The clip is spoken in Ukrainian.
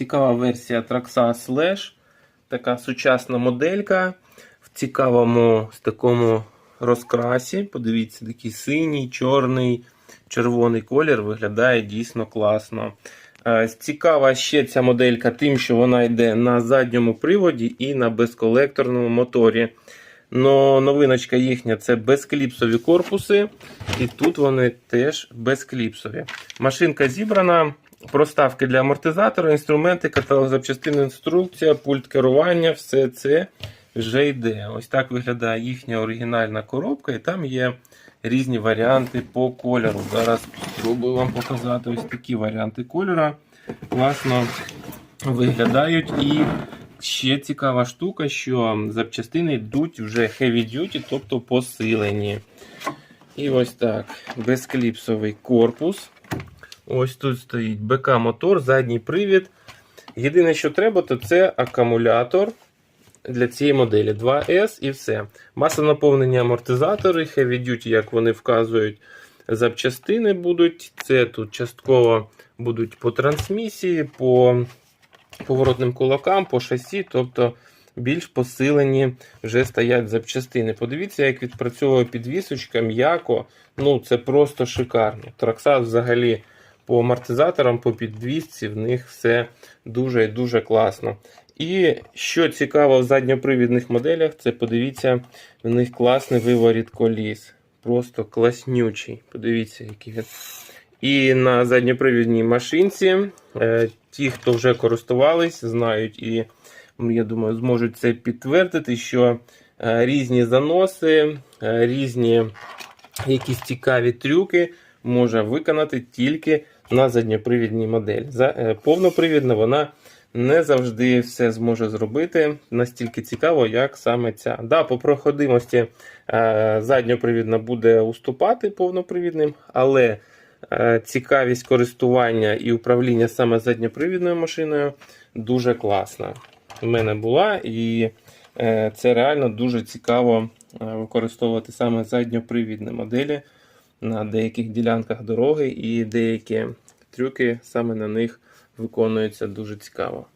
Цікава версія Traxa Slash. Така сучасна моделька в цікавому з такому розкрасі. Подивіться, такий синій, чорний, червоний колір виглядає дійсно класно. Е, Цікава ще ця моделька тим, що вона йде на задньому приводі і на безколекторному моторі. Но новиночка їхня це безкліпсові корпуси, і тут вони теж безкліпсові. Машинка зібрана, проставки для амортизатора, інструменти, каталог запчастин, інструкція, пульт керування, все це вже йде. Ось так виглядає їхня оригінальна коробка, і там є різні варіанти по кольору. Зараз спробую вам показати ось такі варіанти кольора. Класно виглядають і ще цікава штука, що запчастини йдуть вже heavy duty, тобто посилені. І ось так. Безкліпсовий корпус. Ось тут стоїть БК-мотор, задній привід. Єдине, що треба, то це акумулятор для цієї моделі 2S і все. Маса наповнення амортизатори, heavy duty, як вони вказують, запчастини будуть. Це тут частково будуть по трансмісії, по поворотним кулакам, по шасі, тобто більш посилені вже стоять запчастини. Подивіться, як відпрацьовує підвісочка м'яко. Ну, це просто шикарно. Траксат взагалі по амортизаторам, по підвісці, в них все дуже і дуже класно. І що цікаво в задньопривідних моделях, це подивіться, в них класний виворіт коліс. Просто класнючий. Подивіться, який він. І на задньопривідній машинці е, ті, хто вже користувались, знають і, я думаю, зможуть це підтвердити, що е, різні заноси, е, різні якісь цікаві трюки може виконати тільки на задньопривідній моделі. За, е, повнопривідна вона не завжди все зможе зробити настільки цікаво, як саме ця. Да, по проходимості е, задньопривідна буде уступати повнопривідним, але е, цікавість користування і управління саме задньопривідною машиною дуже класна. У мене була, і це реально дуже цікаво використовувати саме задньопривідні моделі на деяких ділянках дороги, і деякі трюки саме на них виконуються дуже цікаво.